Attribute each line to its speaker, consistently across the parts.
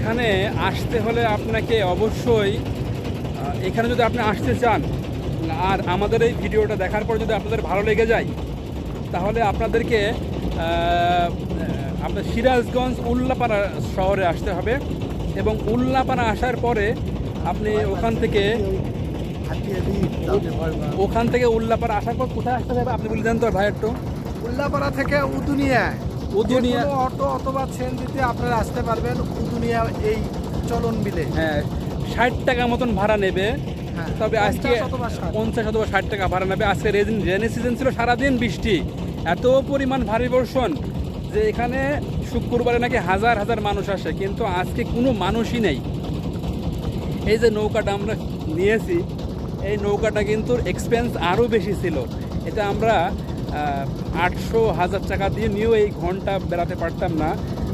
Speaker 1: এখানে আসতে হলে আপনাকে অবশ্যই এখানে যদি আপনি আসতে চান, আর আমাদের এই ভিডিওটা দেখার পর যদি আপনাদের ভালো লেগে যায়, তাহলে আপনাদেরকে আপনার সিরাজগঞ্জ উল্লাপাড়া শহরে আসতে হবে এবং উল্লাপাড়া আসার পরে আপনি ওখান থেকে ওখান থেকে উল্লাপাড়া আসার পর কোথায় আসতে হবে? আপনি বলে দেন তো ভাই একটু।
Speaker 2: উল্লাপাড়া থেকে উদুনিয়া।
Speaker 1: উদুনিয়া-
Speaker 2: অটো অথবা দিতে আপনারা আসতে পারবেন উদুনিয়া এই চলন বিলে
Speaker 1: হ্যাঁ ষাট টাকা মতন ভাড়া নেবে।
Speaker 2: হ্যাঁ,
Speaker 1: তবে আজকে পঞ্চাশ অথবা ষাট টাকা ভাড়া নেবে। আজকে রেজিন রেনি সিজন ছিল সারাদিন বৃষ্টি। এত পরিমাণ ভারী বর্ষণ যে এখানে শুক্রবারে নাকি হাজার হাজার মানুষ আসে কিন্তু আজকে কোনো মানুষই নেই। এই যে নৌকাটা আমরা নিয়েছি এই নৌকাটা কিন্তু এক্সপেন্স আরও বেশি ছিল। এটা আমরা আটশো হাজার টাকা দিয়ে নিয়েও এই ঘণ্টা বেড়াতে পারতাম না।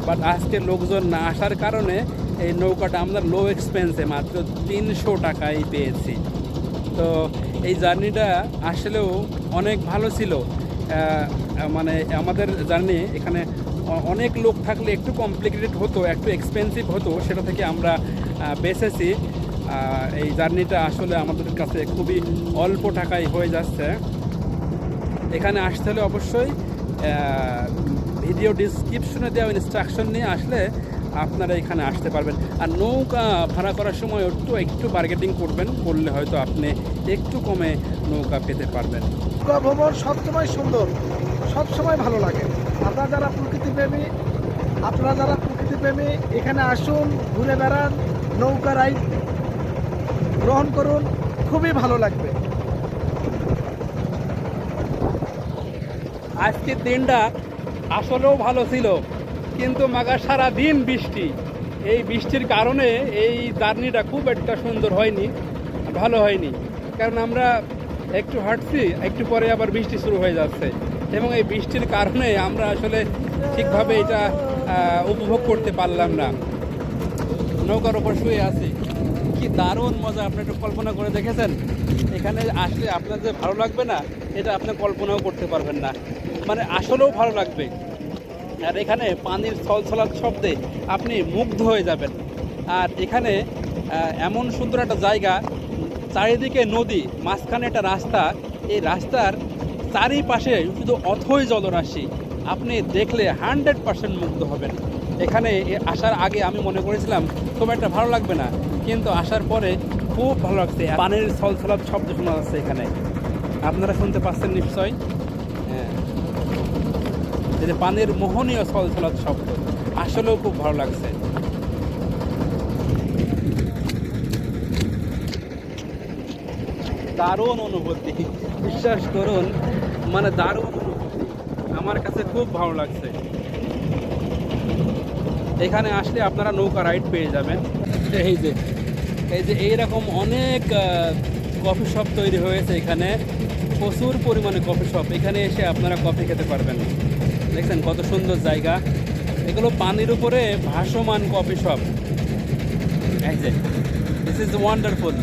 Speaker 1: বাট আজকে লোকজন না আসার কারণে এই নৌকাটা আমরা লো এক্সপেন্সে মাত্র তিনশো টাকায় পেয়েছি। তো এই জার্নিটা আসলেও অনেক ভালো ছিল। মানে আমাদের জার্নি এখানে অনেক লোক থাকলে একটু কমপ্লিকেটেড হতো, একটু এক্সপেন্সিভ হতো, সেটা থেকে আমরা বেঁচেছি। এই জার্নিটা আসলে আমাদের কাছে খুবই অল্প টাকায় হয়ে যাচ্ছে। এখানে আসতে হলে অবশ্যই ভিডিও ডিসক্রিপশনে দেওয়া ইনস্ট্রাকশন নিয়ে আসলে আপনারা এখানে আসতে পারবেন। আর নৌকা ভাড়া করার সময় একটু একটু বার্গেটিং করবেন, করলে হয়তো আপনি একটু কমে নৌকা পেতে পারবেন।
Speaker 2: নৌকা ভ্রমণ সবসময় সুন্দর, সবসময় ভালো লাগে। আপনারা যারা প্রকৃতি প্রেমী, আপনারা যারা প্রকৃতি প্রেমী, এখানে আসুন, ঘুরে বেড়ান, নৌকা রাইড গ্রহণ করুন, খুবই ভালো লাগবে।
Speaker 1: আজকের দিনটা আসলেও ভালো ছিল, কিন্তু মাগা সারা দিন বৃষ্টি। এই বৃষ্টির কারণে এই জার্নিটা খুব একটা সুন্দর হয়নি, ভালো হয়নি। কারণ আমরা একটু হাঁটছি, একটু পরে আবার বৃষ্টি শুরু হয়ে যাচ্ছে। এবং এই বৃষ্টির কারণে আমরা আসলে ঠিকভাবে এটা উপভোগ করতে পারলাম না। নৌকার ওপর শুয়ে আছি। কি দারুণ মজা, আপনি একটু কল্পনা করে দেখেছেন? এখানে আসলে আপনার যে ভালো লাগবে না, এটা আপনি কল্পনাও করতে পারবেন না। মানে আসলেও ভালো লাগবে। আর এখানে পানির ছলছলার শব্দে আপনি মুগ্ধ হয়ে যাবেন। আর এখানে এমন সুন্দর একটা জায়গা, চারিদিকে নদী, মাঝখানে একটা রাস্তা। এই রাস্তার চারিপাশে শুধু অথই জলরাশি। আপনি দেখলে হান্ড্রেড পার্সেন্ট মুগ্ধ হবেন। এখানে আসার আগে আমি মনে করেছিলাম, খুব একটা ভালো লাগবে না। কিন্তু আসার পরে খুব ভালো লাগছে। পানির ছলছলার শব্দ শোনা যাচ্ছে এখানে। আপনারা শুনতে পাচ্ছেন এই যে পানির মোহনীয় ছলছলার শব্দ। আসলেও খুব ভালো লাগছে। দারুণ অনুভূতি। বিশ্বাস করুন মানে দারুণ অনুভূতি। আমার কাছে খুব ভালো লাগছে। এখানে আসলে আপনারা নৌকা রাইড পেয়ে যাবেন। এই যে এই যে এইরকম অনেক কফি শপ তৈরি হয়েছে এখানে। প্রচুর পরিমাণে কফি শপ। এখানে এসে আপনারা কফি খেতে পারবেন। দেখছেন কত সুন্দর জায়গা। এগুলো পানির উপরে ভাসমান coffee shop. This is wonderful